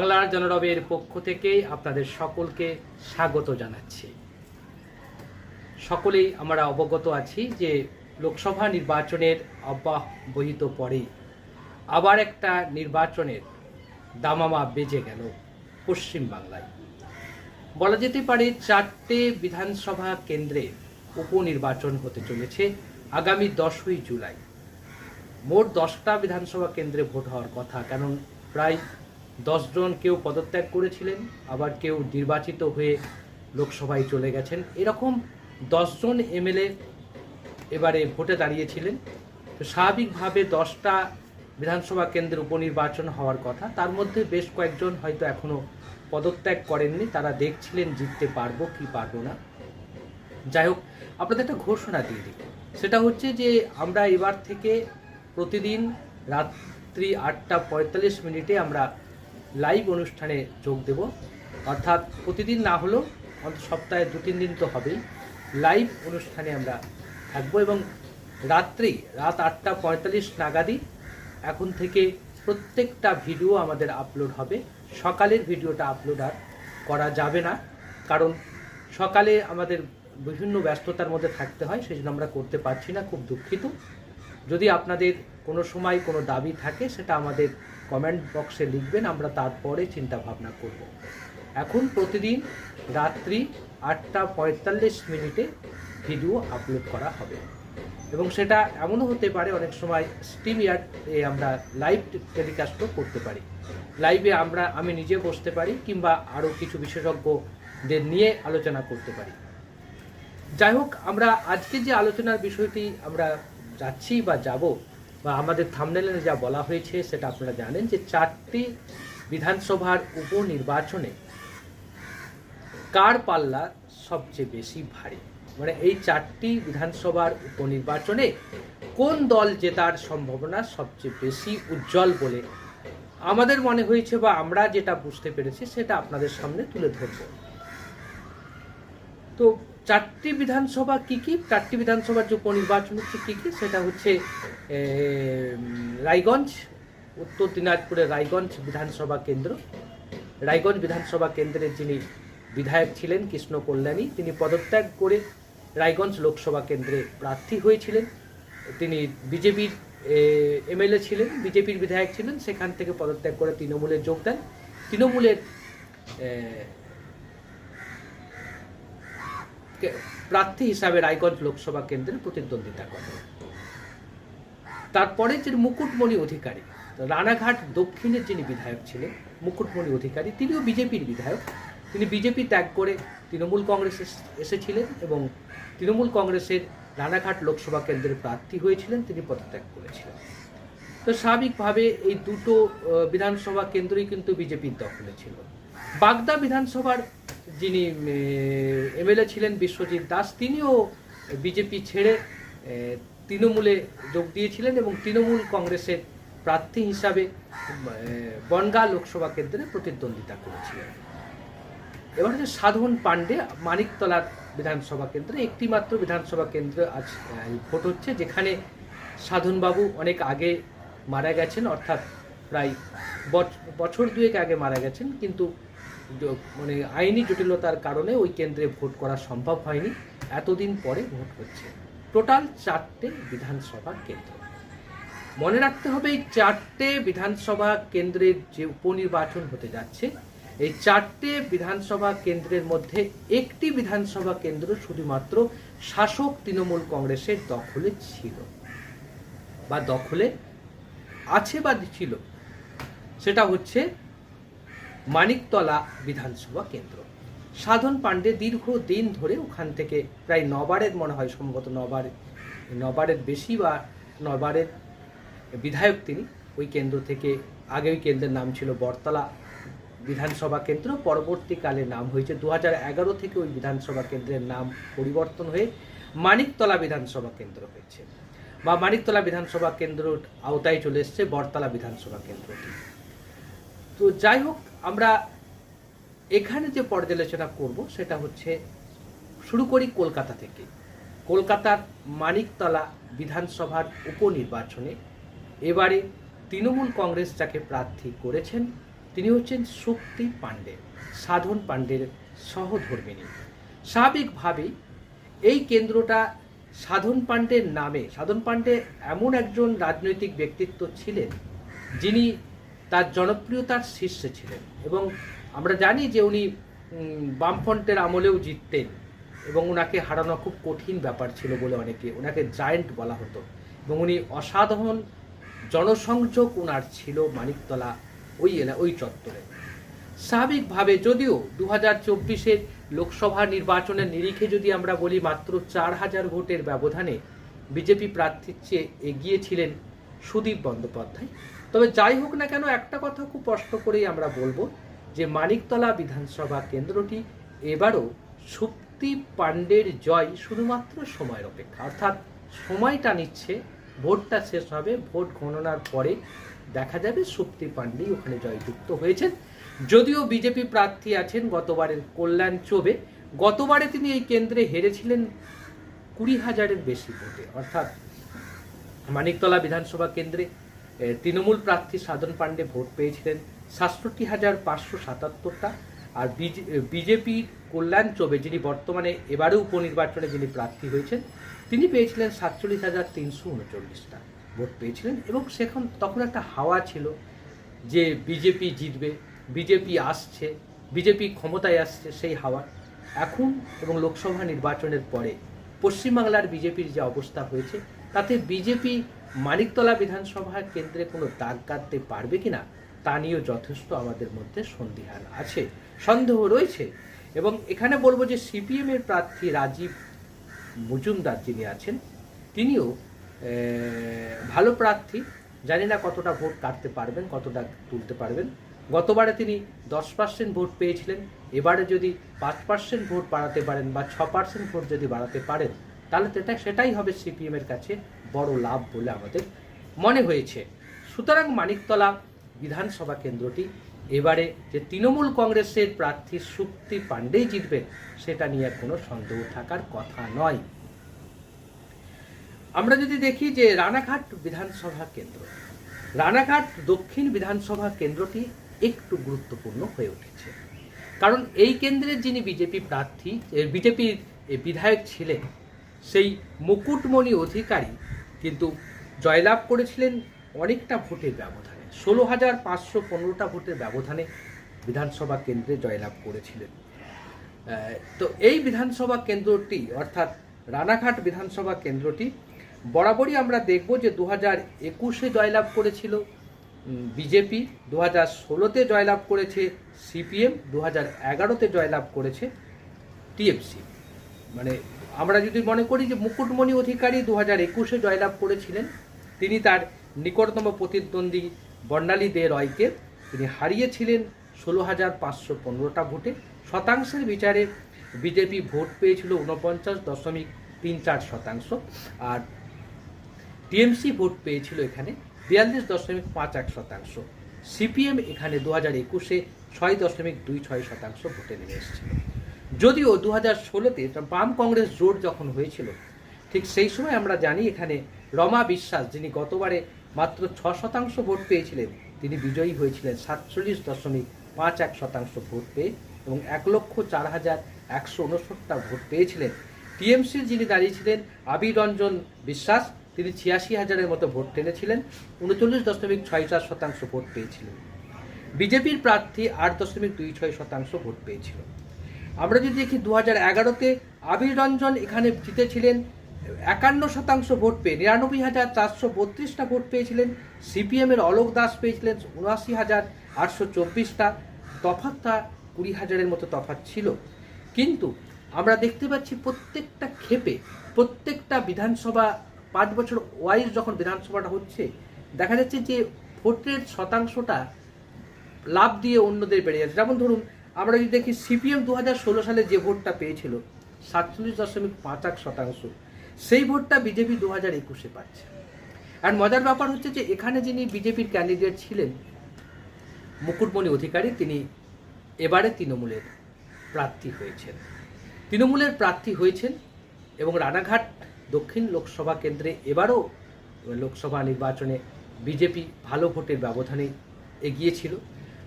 বাংলার জনরবের পক্ষ থেকে আপনাদের সকলকে স্বাগত জানাচ্ছি। সকলেই আমরা অবগত আছি যে লোকসভা নির্বাচনের অব্যাহত পরে আবার একটা নির্বাচনের দামামা বেজে গেল পশ্চিম বাংলায় বলা যেতে পারে চারটে বিধানসভা কেন্দ্রে উপনির্বাচন হতে চলেছে আগামী দশই জুলাই। মোট দশটা বিধানসভা কেন্দ্রে ভোট হওয়ার কথা, কারণ প্রায় দশজন কেউ পদত্যাগ করেছিলেন, আবার কেউ নির্বাচিত হয়ে লোকসভায় চলে গেছেন। এরকম দশজন এমএলএ এবারে ভোটে দাঁড়িয়েছিলেন। তো স্বাভাবিকভাবে দশটা বিধানসভা কেন্দ্রের উপনির্বাচন হওয়ার কথা। তার মধ্যে বেশ কয়েকজন হয়তো এখনও পদত্যাগ করেননি। তারা দেখছিলেন, জিততে পারব কি পারব না। যাই হোক, আপনাদের একটা ঘোষণা দিয়ে দিই। সেটা হচ্ছে যে, আমরা এবার থেকে প্রতিদিন রাত্রি আটটা পঁয়তাল্লিশ মিনিটে আমরা লাইভ অনুষ্ঠানে যোগ দেব। অর্থাৎ প্রতিদিন না হলেও অন্তত সপ্তাহে দু, তিন দিন তো হবেই। লাইভ অনুষ্ঠানে আমরা থাকব এবং রাত্রি, রাত আটটা পঁয়তাল্লিশ নাগাদই এখন থেকে প্রত্যেকটা ভিডিও আমাদের আপলোড হবে। সকালের ভিডিওটা আপলোড আর করা যাবে না। কারণ সকালে আমাদের বিভিন্ন ব্যস্ততার মধ্যে থাকতে হয় সেই জন্য আমরা করতে পারছি না, খুব দুঃখিত। যদি আপনাদের কোনো সময় কোনো দাবি থাকে, সেটা আমাদের কমেন্ট বক্সে লিখবেন, আমরা তারপরে চিন্তা ভাবনা করব। এখন প্রতিদিন রাত্রি আটটা পঁয়তাল্লিশ মিনিটে ভিডিও আপলোড করা হবে। এবং সেটা এমনও হতে পারে, অনেক সময় স্ট্রিম এ আমরা লাইভ টেলিকাস্টও করতে পারি। লাইভে আমরা, আমি নিজে বসতে পারি, কিংবা আরও কিছু বিশেষজ্ঞদের নিয়ে আলোচনা করতে পারি। যাই হোক, আমরা আজকে যে আলোচনার বিষয়টি আমরা যাচ্ছি বা যাব বা আমাদের থামনেলে যা বলা হয়েছে সেটা আপনারা জানেন যে চারটি বিধানসভার উপনির্বাচনে কার পাল্লা সবচেয়ে বেশি ভারী? মানে এই চারটি বিধানসভার উপনির্বাচনে কোন দল জেতার সম্ভাবনা সবচেয়ে বেশি উজ্জ্বল বলে আমাদের মনে হয়েছে বা আমরা যেটা বুঝতে পেরেছি সেটা আপনাদের সামনে তুলে ধরব। তো চারটি বিধানসভা কি কি? চারটি বিধানসভার যে উপনির্বাচন হচ্ছে কী কী? সেটা হচ্ছে রায়গঞ্জ, উত্তর দিনাজপুরের রায়গঞ্জ বিধানসভা কেন্দ্র। রায়গঞ্জ বিধানসভা কেন্দ্রের যিনি বিধায়ক ছিলেন কৃষ্ণ কল্যাণী, তিনি পদত্যাগ করে রায়গঞ্জ লোকসভা কেন্দ্রে প্রার্থী হয়েছিলেন। তিনি বিজেপির এমএলএ ছিলেন, বিজেপির বিধায়ক ছিলেন। সেখান থেকে পদত্যাগ করে তৃণমূলে যোগ দেন। তৃণমূলের প্রার্থী হিসাবে রায়গঞ্জ লোকসভা কেন্দ্রে প্রতিদ্বন্দ্বিতা করেন তারপরে যে মুকুটমণি অধিকারী, রানাঘাট দক্ষিণের যিনি বিধায়ক ছিলেন, মুকুটমণি অধিকারী, তিনিও বিজেপির বিধায়ক। তিনি বিজেপি ত্যাগ করে তৃণমূল কংগ্রেসে এসেছিলেন এবং তৃণমূল কংগ্রেসের রানাঘাট লোকসভা কেন্দ্রের প্রার্থী হয়েছিলেন, তিনি পদত্যাগ করেছিলেন। তো স্বাভাবিকভাবে এই দুটো বিধানসভা কেন্দ্রই কিন্তু বিজেপির দখলে ছিল। বাগদা বিধানসভার যিনি এমএলএ ছিলেন বিশ্বজিৎ দাস, তিনিও বিজেপি ছেড়ে তৃণমূলে যোগ দিয়েছিলেন এবং তৃণমূল কংগ্রেসের প্রার্থী হিসাবে বনগাঁ লোকসভা কেন্দ্রে প্রতিদ্বন্দ্বিতা করেছিলেন। এবার হচ্ছে সাধন পাণ্ডে মানিকতলার বিধানসভা কেন্দ্রে একটি মাত্র বিধানসভা কেন্দ্র আজ ভোট হচ্ছে, যেখানে সাধনবাবু অনেক আগে মারা গেছেন, অর্থাৎ প্রায় বছ- বছর দুয়েক আগে মারা গেছেন, কিন্তু মানে আইনি জটিলতার কারণে ওই কেন্দ্রে ভোট করা সম্ভব হয়নি। এতদিন পরে ভোট হচ্ছে। টোটাল চারটে বিধানসভা কেন্দ্র। মনে রাখতে হবে, এই চারটে বিধানসভা কেন্দ্রের যে উপনির্বাচন হতে যাচ্ছে, এই চারটে বিধানসভা কেন্দ্রের মধ্যে একটি বিধানসভা কেন্দ্র শুধুমাত্র শাসক তৃণমূল কংগ্রেসের দখলে ছিল বা দখলে আছে বা ছিল। সেটা হচ্ছে মানিকতলা বিধানসভা কেন্দ্র। সাধন পাণ্ডে দীর্ঘ দিন ধরে ওখান থেকে প্রায় নবারের, মনে হয় সম্ভবত নবার নবারের বেশি বা নবারের বিধায়ক তিনি। ওই কেন্দ্র থেকে আগে ওই কেন্দ্রের নাম ছিল বরতলা বিধানসভা কেন্দ্র। পরবর্তীকালে নাম হয়েছে দু এগারো থেকে ওই বিধানসভা কেন্দ্রের নাম পরিবর্তন হয়ে মানিকতলা বিধানসভা কেন্দ্র হয়েছে। বা মানিকতলা বিধানসভা কেন্দ্র আওতায় চলে এসছে বরতলা বিধানসভা কেন্দ্রটি। তো যাই হোক আমরা এখানে যে পর্যালোচনা করব, সেটা হচ্ছে শুরু করি কলকাতা থেকে। কলকাতার মানিকতলা বিধানসভার উপনির্বাচনে এবারে তৃণমূল কংগ্রেস যাকে প্রার্থী করেছেন, তিনি হচ্ছেন শক্তি পাণ্ডে, সাধন পাণ্ডের সহধর্মিনী। স্বাভাবিকভাবেই এই কেন্দ্রটা সাধন পাণ্ডের নামে, সাধন পাণ্ডে এমন একজন রাজনৈতিক ব্যক্তিত্ব ছিলেন, যিনি তার জনপ্রিয়তার শীর্ষে ছিলেন এবং আমরা জানি যে উনি বামফ্রন্টের আমলেও জিততেন এবং ওনাকে হারানো খুব কঠিন ব্যাপার ছিল বলে অনেকে ওনাকে জায়েন্ট বলা হতো এবং উনি অসাধারণ জনসংযোগ ওনার ছিল মানিকতলা ওই এলা, ওই চত্বরে। স্বাভাবিকভাবে যদিও দু হাজার চব্বিশের লোকসভা নির্বাচনের নিরিখে যদি আমরা বলি মাত্র চার হাজার ভোটের ব্যবধানে বিজেপি প্রার্থীর চেয়ে এগিয়ে ছিলেন সুদীপ বন্দ্যোপাধ্যায়। তবে যাই হোক না কেন একটা কথা খুব স্পষ্ট করেই আমরা বলব যে মানিকতলা বিধানসভা কেন্দ্রটি এবারও সুপ্তি পাণ্ডের জয় শুধুমাত্র সময়ের অপেক্ষা। অর্থাৎ সময়টা নিচ্ছে, ভোটটা শেষ হবে, ভোট গণনার পরে দেখা যাবে সুপ্তি পাণ্ডেই ওখানে জয়যুক্ত হয়েছেন। যদিও বিজেপি প্রার্থী আছেন গতবারের কল্যাণ চোবে। গতবারে তিনি এই কেন্দ্রে হেরেছিলেন কুড়ি হাজারের বেশি ভোটে। অর্থাৎ মানিকতলা বিধানসভা কেন্দ্রে তৃণমূল প্রার্থী সাধন পাণ্ডে ভোট পেয়েছিলেন সাতষট্টি হাজার পাঁচশো সাতাত্তরটা। আর বিজেপির কল্যাণ চৌবে, যিনি বর্তমানে এবারে উপনির্বাচনে যিনি প্রার্থী হয়েছেন, তিনি পেয়েছিলেন সাতচল্লিশ হাজার তিনশো উনচল্লিশটা ভোট পেয়েছিলেন। এবং সেখন, তখন একটা হাওয়া ছিল যে বিজেপি জিতবে, বিজেপি আসছে, বিজেপি ক্ষমতায় আসছে সেই হাওয়া। এখন এবং লোকসভা নির্বাচনের পরে পশ্চিমবাংলার বিজেপির যে অবস্থা হয়েছে, তাতে বিজেপি মানিকতলা বিধানসভা কেন্দ্রে কোনো দাগ কাটতে পারবে কিনা, তা নিয়েও যথেষ্ট আমাদের মধ্যে সন্দিহান আছে, সন্দেহ রয়েছে। এবং এখানে বলব যে সিপিএম এর প্রার্থী রাজীব মজুমদার যিনি আছেন, তিনিও ভালো প্রার্থী। জানি না কতটা ভোট কাটতে পারবেন, কতটা তুলতে পারবেন। গতবারে তিনি দশ পার্সেন্ট ভোট পেয়েছিলেন। এবারে যদি পাঁচ পার্সেন্ট ভোট বাড়াতে পারেন বা ছ পার্সেন্ট ভোট যদি বাড়াতে পারেন, তাহলে সেটা, সেটাই হবে সিপিএমের কাছে বড় লাভ বলে আমাদের মনে হয়েছে। সুতরাং মানিকতলা বিধানসভা কেন্দ্রটি, এবারে যে তৃণমূল কংগ্রেসের প্রার্থী সুক্তি পাণ্ডেই জিতবেন সেটা নিয়ে কোনো সন্দেহ থাকার কথা নয়। আমরা যদি দেখি যে রানাঘাট বিধানসভা কেন্দ্র, রানাঘাট দক্ষিণ বিধানসভা কেন্দ্রটি একটু গুরুত্বপূর্ণ হয়ে উঠেছে। কারণ এই কেন্দ্রের যিনি বিজেপি প্রার্থী বিজেপির বিধায়ক ছিলেন, সেই মুকুটমণি অধিকারী কিন্তু জয়লাভ করেছিলেন অনেকটা ভোটের ব্যবধানে। ষোলো হাজার পাঁচশো পনেরোটা ভোটের ব্যবধানে বিধানসভা কেন্দ্রে জয়লাভ করেছিলেন। তো এই বিধানসভা কেন্দ্রটি, অর্থাৎ রানাঘাট বিধানসভা কেন্দ্রটি, বরাবরই আমরা দেখব যে দু হাজার একুশে জয়লাভ করেছিল। বিজেপি দু হাজার ষোলোতে জয়লাভ করেছে সিপিএম দু হাজার এগারোতে জয়লাভ করেছে টিএমসি। মানে আমরা যদি মনে করি যে মুকুটমণি অধিকারী দু হাজার একুশে জয়লাভ করেছিলেন, তিনি তার নিকটতম প্রতিদ্বন্দ্বী বর্ণালী দে রয়কে তিনি হারিয়েছিলেন ষোলো হাজার পাঁচশো পনেরোটা ভোটে। শতাংশের বিচারে বিজেপি ভোট পেয়েছিল উনপঞ্চাশ দশমিক তিন চার শতাংশ। আর টিএমসি ভোট পেয়েছিল এখানে বিয়াল্লিশ দশমিক পাঁচ এক শতাংশ। সিপিএম এখানে দু হাজার একুশে ছয় দশমিক দুই ছয় শতাংশ ভোটে নেমে এসেছিল। যদিও দু হাজার ষোলোতে বাম কংগ্রেস জোট যখন হয়েছিল, ঠিক সেই সময় আমরা জানি এখানে রমা বিশ্বাস, যিনি গতবারে মাত্র ছ শতাংশ ভোট পেয়েছিলেন, তিনি বিজয়ী হয়েছিলেন। সাতচল্লিশ দশমিক পাঁচ এক শতাংশ ভোট পেয়ে এবং এক লক্ষ চার হাজার একশো উনসত্তরটা ভোট পেয়েছিলেন। টিএমসির যিনি দাঁড়িয়েছিলেন আবির রঞ্জন বিশ্বাস তিনি ছিয়াশি হাজারের মতো ভোট টেনেছিলেন, উনচল্লিশ দশমিক ছয় চার শতাংশ ভোট পেয়েছিলেন বিজেপির প্রার্থী আট দশমিক দুই ছয় শতাংশ ভোট পেয়েছিল। আমরা যদি দেখি দু হাজার এগারোতে আবির রঞ্জন এখানে জিতেছিলেন, একান্ন শতাংশ ভোট পেয়ে নিরানব্বই হাজার চারশো বত্রিশটা ভোট পেয়েছিলেন, সিপিএমের অলোক দাস পেয়েছিলেন উনআশি হাজার আটশো চব্বিশটা তফাতটা কুড়ি হাজারের মতো তফাৎ ছিল। কিন্তু আমরা দেখতে পাচ্ছি প্রত্যেকটা ক্ষেপে, প্রত্যেকটা বিধানসভা পাঁচ বছর ওয়াইজ যখন বিধানসভাটা হচ্ছে, দেখা যাচ্ছে যে ভোটের শতাংশটা লাভ দিয়ে অন্যদের বেড়ে যাচ্ছে। যেমন ধরুন, আমরা যদি দেখি সিপিএম দু হাজার ষোলো সালে যে ভোটটা পেয়েছিল, সাতচল্লিশ দশমিক পাঁচ এক শতাংশ, সেই ভোটটা বিজেপি দু হাজার একুশে পাচ্ছে। আর মজার ব্যাপার হচ্ছে যে, এখানে যিনি বিজেপির ক্যান্ডিডেট ছিলেন, মুকুটমণি অধিকারী, তিনি এবারে তৃণমূলের প্রার্থী হয়েছেন। তৃণমূলের প্রার্থী হয়েছেন এবং রানাঘাট দক্ষিণ লোকসভা কেন্দ্রে এবারও লোকসভা নির্বাচনে বিজেপি ভালো ভোটের ব্যবধানে এগিয়েছিল।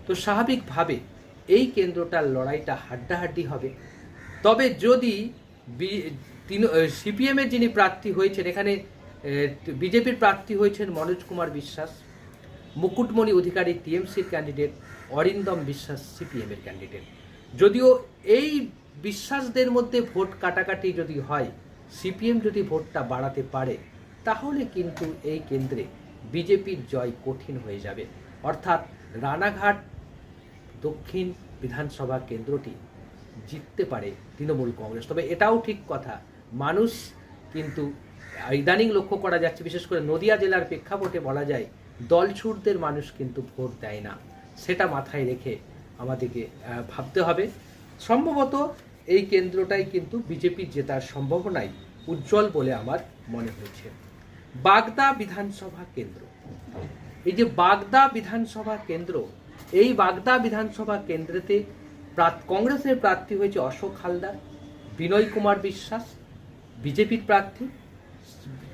তো স্বাভাবিকভাবে এই কেন্দ্রটার লড়াইটা হাড্ডাহাড্ডি হবে। তবে যদি তিন সিপিএমের যিনি প্রার্থী হয়েছেন, এখানে বিজেপির প্রার্থী হয়েছেন মনোজ কুমার বিশ্বাস, মুকুটমণি অধিকারী টিএমসির ক্যান্ডিডেট, অরিন্দম বিশ্বাস সিপিএমের ক্যান্ডিডেট। যদিও এই বিশ্বাসদের মধ্যে ভোট কাটাকাটি যদি হয় সিপিএম যদি ভোটটা বাড়াতে পারে, তাহলে কিন্তু এই কেন্দ্রে বিজেপির জয় কঠিন হয়ে যাবে। অর্থাৎ রানাঘাট দক্ষিণ বিধানসভা কেন্দ্রটি জিততে পারে তৃণমূল কংগ্রেস। তবে এটাও ঠিক কথা, মানুষ কিন্তু ইদানিং লক্ষ্য করা যাচ্ছে, বিশেষ করে নদিয়া জেলার প্রেক্ষাপটে বলা যায়, দলছুটদের মানুষ কিন্তু ভোট দেয় না। সেটা মাথায় রেখে আমাদেরকে ভাবতে হবে। সম্ভবত এই কেন্দ্রটাই কিন্তু বিজেপির জেতার সম্ভাবনাই উজ্জ্বল বলে আমার মনে হয়েছে। বাগদা বিধানসভা কেন্দ্র। এই যে বাগদা বিধানসভা কেন্দ্র, এই বাগদা বিধানসভা কেন্দ্রেতে কংগ্রেসের প্রার্থী হয়েছে অশোক হালদার, বিনয় কুমার বিশ্বাস, বিজেপির প্রার্থী,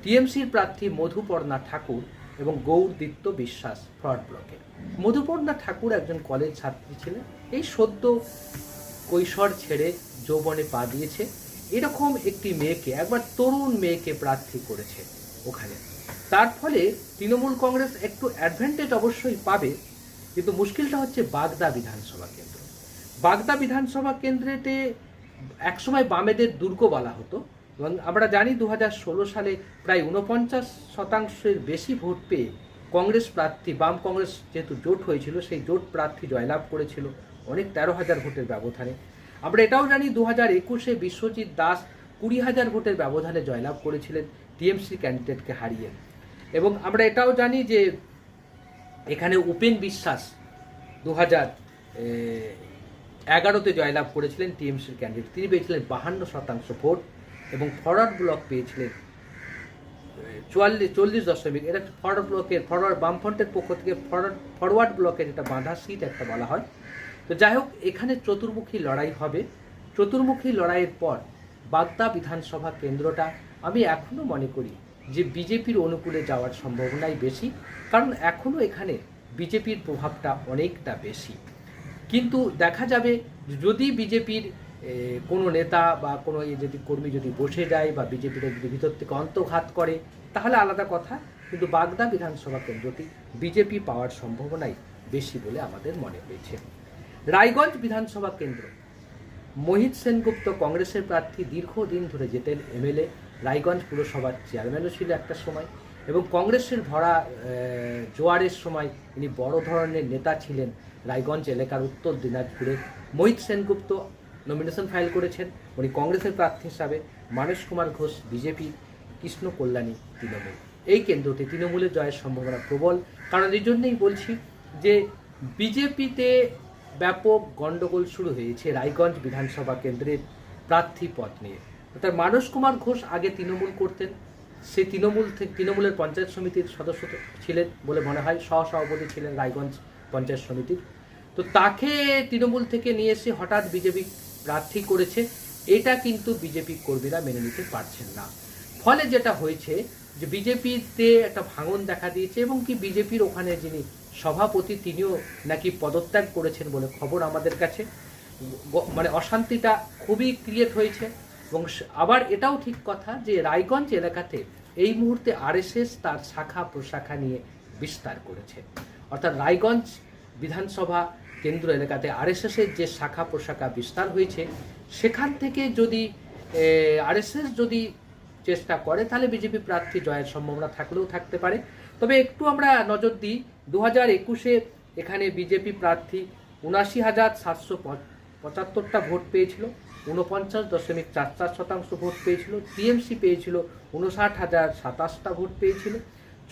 টিএমসির প্রার্থী মধুপর্ণা ঠাকুর এবং গৌরদিত্য বিশ্বাস ফ্রড ব্লকের। মধুপর্ণা ঠাকুর একজন কলেজ ছাত্রী ছিলেন। এই সদ্য কৈশোর ছেড়ে যৌবনে পা দিয়েছে। এরকম একটি মেয়েকে, একবার তরুণ মেয়েকে প্রার্থী করেছে ওখানে। তার ফলে তৃণমূল কংগ্রেস একটু অ্যাডভান্টেজ অবশ্যই পাবে, কিন্তু মুশকিলটা হচ্ছে বাগদা বিধানসভা কেন্দ্র। বাগদা বিধানসভা কেন্দ্রেতে একসময় বামেদের দুর্গ বলা হতো, এবং আমরা জানি দু হাজার ষোলো সালে প্রায় উনপঞ্চাশ শতাংশের বেশি ভোট পেয়ে কংগ্রেস প্রার্থী, বাম কংগ্রেস যেহেতু জোট হয়েছিল, সেই জোট প্রার্থী জয়লাভ করেছিল অনেক তেরো হাজার ভোটের ব্যবধানে। আমরা এটাও জানি দু হাজার একুশে বিশ্বজিৎ দাস কুড়ি হাজার ভোটের ব্যবধানে জয়লাভ করেছিলেন টিএমসি ক্যান্ডিডেটকে হারিয়ে। এবং আমরা এটাও জানি যে এখানে উপেন বিশ্বাস দু হাজার এগারোতে জয়লাভ করেছিলেন টিএমসির ক্যান্ডিডেট। তিনি পেয়েছিলেন বাহান্ন শতাংশ ভোট এবং ফরওয়ার্ড ব্লক পেয়েছিলেন চুয়াল্লিশ, চল্লিশ দশমিক। এটা ফরওয়ার্ড ব্লকের, ফরওয়ার্ড বামফ্রন্টের পক্ষ থেকে ফরওয়ার্ড ফরওয়ার্ড ব্লকের এটা বাঁধা সিট একটা বলা হয় তো যাই হোক, এখানে চতুর্মুখী লড়াই হবে। চতুর্মুখী লড়াইয়ের পর বাগদা বিধানসভা কেন্দ্রটা আমি এখনও মনে করি যে বিজেপির অনুকূলে যাওয়ার সম্ভাবনাই বেশি, কারণ এখনও এখানে বিজেপির প্রভাবটা অনেকটা বেশি। কিন্তু দেখা যাবে, যদি বিজেপির কোনো নেতা বা কোনো যদি কর্মী যদি বসে যায় বা বিজেপির যদি ভিতর থেকে অন্তঘাত করে, তাহলে আলাদা কথা। কিন্তু বাগদা বিধানসভা কেন্দ্রটি বিজেপি পাওয়ার সম্ভাবনাই বেশি বলে আমাদের মনে হয়েছে। রায়গঞ্জ বিধানসভা কেন্দ্র। মোহিত সেনগুপ্ত কংগ্রেসের প্রার্থী দীর্ঘদিন ধরে যেতেন এমএলএ, রায়গঞ্জ পুরসভার চেয়ারম্যানও ছিল একটা সময় এবং কংগ্রেসের ভরা জোয়ারের সময় ইনি বড় ধরনের নেতা ছিলেন রায়গঞ্জ এলাকার উত্তর দিনাজপুরে। মোহিত সেনগুপ্ত নমিনেশন ফাইল করেছেন। উনি কংগ্রেসের প্রার্থী হিসাবে মানস কুমার ঘোষ, বিজেপি, কৃষ্ণ কল্যাণী, তৃণমূল। এই কেন্দ্রটি তৃণমূলের জয়ের সম্ভাবনা প্রবল। কারণ এই জন্যই বলছি যে বিজেপিতে ব্যাপক গণ্ডগোল শুরু হয়েছে রায়গঞ্জ বিধানসভা কেন্দ্রের প্রার্থী পদ নিয়ে। অর্থাৎ মানস কুমার ঘোষ আগে তৃণমূল করতেন, সে তৃণমূল থেকে তৃণমূলের পঞ্চায়েত সমিতির সদস্য ছিলেন বলে মনে হয়, সহসভাপতি ছিলেন রায়গঞ্জ পঞ্চায়েত সমিতির। তো তাকে তৃণমূল থেকে নিয়ে এসে হঠাৎ বিজেপি প্রার্থী করেছে, এটা কিন্তু বিজেপি কর্মীরা মেনে নিতে পারছেন না। ফলে যেটা হয়েছে যে বিজেপিতে একটা ভাঙন দেখা দিয়েছে এবং কি বিজেপির ওখানে যিনি সভাপতি তিনিও নাকি পদত্যাগ করেছেন বলে খবর আমাদের কাছে। মানে অশান্তিটা খুবই ক্রিয়েট হয়েছে এবং আবার এটাও ঠিক কথা যে রায়গঞ্জ এলাকাতে এই মুহূর্তে আরএসএস তার শাখা প্রশাখা নিয়ে বিস্তার করেছে। অর্থাৎ রায়গঞ্জ বিধানসভা কেন্দ্র এলাকাতে আরএসএসের যে শাখা প্রশাখা বিস্তার হয়েছে, সেখান থেকে যদি আরএসএস যদি চেষ্টা করে, তাহলে বিজেপি প্রার্থী জয়ের সম্ভাবনা থাকলেও থাকতে পারে। তবে একটু আমরা নজর দিই দু হাজার একুশে এখানে বিজেপি প্রার্থী উনাশি হাজার সাতশো পঁচাত্তরটা ভোট পেয়েছিল উনপঞ্চাশ দশমিক চার চার শতাংশ ভোট পেয়েছিল, টিএমসি পেয়েছিল উনষাট হাজার সাতাশটা ভোট পেয়েছিল,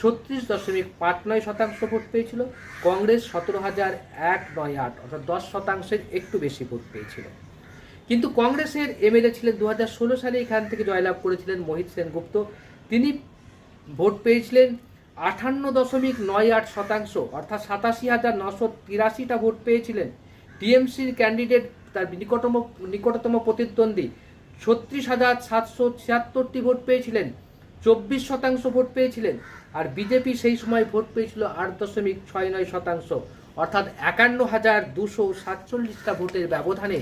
ছত্রিশ দশমিক পাঁচ নয় শতাংশ ভোট পেয়েছিল, কংগ্রেস সতেরো হাজার এক নয় আট, অর্থাৎ দশ শতাংশের একটু বেশি ভোট পেয়েছিল। কিন্তু কংগ্রেসের এমএলএ ছিলেন দু হাজার ষোলো সালে, এখান থেকে জয়লাভ করেছিলেন মোহিত সেনগুপ্ত। তিনি ভোট পেয়েছিলেন আটান্ন দশমিক নয় আট শতাংশ, অর্থাৎ সাতাশি হাজার নশো তিরাশিটা ভোট পেয়েছিলেন। টিএমসির ক্যান্ডিডেট তার নিকটতম নিকটতম প্রতিদ্বন্দ্বী ছত্রিশ হাজার সাতশো ছিয়াত্তরটি ভোট পেয়েছিলেন, চব্বিশ শতাংশ ভোট পেয়েছিলেন, আর বিজেপি সেই সময় ভোট পেয়েছিল আট দশমিক ছয় নয় শতাংশ, অর্থাৎ একান্ন হাজার দুশো সাতচল্লিশটা ভোটের ব্যবধানে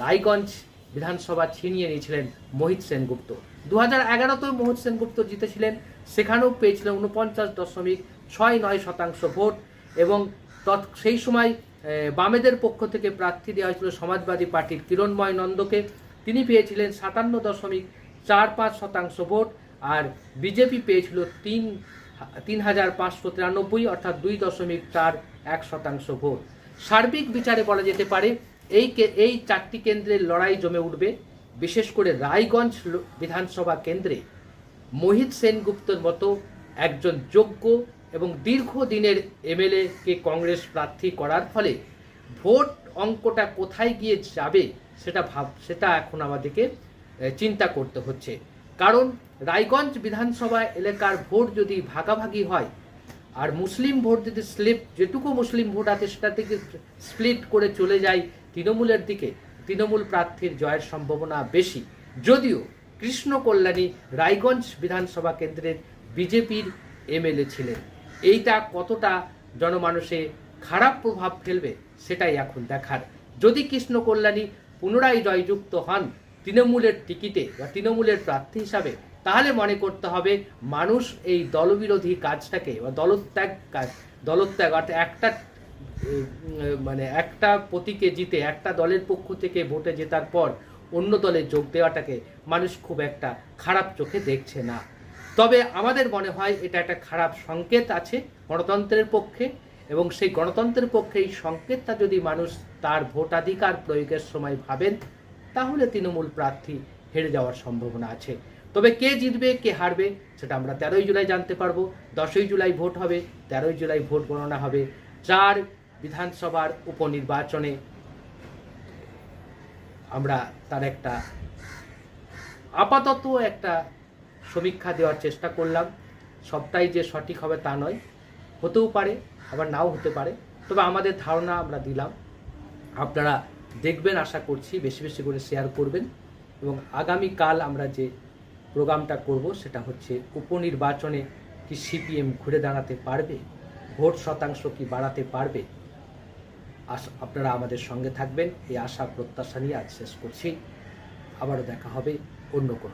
রায়গঞ্জ বিধানসভা ছিনিয়ে নিয়েছিলেন মোহিত সেনগুপ্ত। দু হাজার এগারোতেও মোহিত সেনগুপ্ত জিতেছিলেন সেখানেও পেয়েছিলেন উনপঞ্চাশ দশমিক ছয় নয় শতাংশ ভোট এবং তৎ, সেই সময় বামেদের পক্ষ থেকে প্রার্থী দেওয়া হয়েছিল সমাজবাদী পার্টির কিরণময় নন্দকে। তিনি পেয়েছিলেন সাতান্ন দশমিক চার পাঁচ শতাংশ ভোট আর বিজেপি পেয়েছিল তিন তিন হাজার পাঁচশো তিরানব্বই অর্থাৎ দুই দশমিক চার এক শতাংশ ভোট। সার্বিক বিচারে বলা যেতে পারে, এই এই চারটি কেন্দ্রের লড়াই জমে উঠবে। বিশেষ করে রায়গঞ্জ বিধানসভা কেন্দ্রে মোহিত সেনগুপ্তর মতো একজন যোগ্য এবং দীর্ঘদিনের এমএলএ কে কংগ্রেস প্রার্থী করার ফলে ভোট অঙ্কটা কোথায় গিয়ে যাবে সেটা ভাব, সেটা এখন আমাদেরকে চিন্তা করতে হচ্ছে। কারণ রায়গঞ্জ বিধানসভা এলাকার ভোট যদি ভাগাভাগি হয়, আর মুসলিম ভোট যদি স্লিপ, যেটুকু মুসলিম ভোট আছে সেটা থেকে স্প্লিট করে চলে যায় তৃণমূলের দিকে, তৃণমূল প্রার্থীর জয়ের সম্ভাবনা বেশি। যদিও কৃষ্ণ কল্যাণী রায়গঞ্জ বিধানসভা কেন্দ্রের বিজেপির এমএলএ ছিলেন। এইটা কতটা জনমানসে খারাপ প্রভাব ফেলবে সেটাই এখন দেখার। যদি কৃষ্ণ কল্যাণী পুনরায় জয়যুক্ত হন তৃণমূলের টিকিটে বা তৃণমূলের প্রার্থী হিসাবে, তাহলে মনে করতে হবে মানুষ এই দলবিরোধী কাজটাকে বা দলত্যাগ কাজ, দলত্যাগ অর্থাৎ একটা মানে একটা প্রতীকে জিতে, একটা দলের পক্ষ থেকে ভোটে জেতার পর অন্য দলে যোগ দেওয়াটাকে মানুষ খুব একটা খারাপ চোখে দেখছে না। তবে আমাদের মনে হয় এটা একটা খারাপ সংকেত আছে গণতন্ত্রের পক্ষে এবং সেই গণতন্ত্রের পক্ষে এই সংকেতটা যদি মানুষ তার ভোটাধিকার প্রয়োগের সময় ভাবেন, তাহলে তৃণমূল প্রার্থী হেরে যাওয়ার সম্ভাবনা আছে। তবে কে জিতবে, কে হারবে, সেটা আমরা তেরোই জুলাই জানতে পারব। দশই জুলাই ভোট হবে, তেরোই জুলাই ভোট গণনা হবে। চার বিধানসভার উপনির্বাচনে আমরা তার একটা আপাতত একটা সমীক্ষা দেওয়ার চেষ্টা করলাম। সবটাই যে সঠিক হবে তা নয়। হতেও পারে, আবার নাও হতে পারে। তবে আমাদের ধারণা আমরা দিলাম। আপনারা দেখবেন, আশা করছি, বেশি বেশি করে শেয়ার করবেন এবং আগামীকাল আমরা যে প্রোগ্রামটা করব, সেটা হচ্ছে উপনির্বাচনে কি সিপিএম ঘুরে দাঁড়াতে পারবে? ভোট শতাংশ কি বাড়াতে পারবে? আপনারা আমাদের সঙ্গে থাকবেন। এই আশা, প্রত্যাশা নিয়ে আজ শেষ করছি। আবারও দেখা হবে অন্য কোনো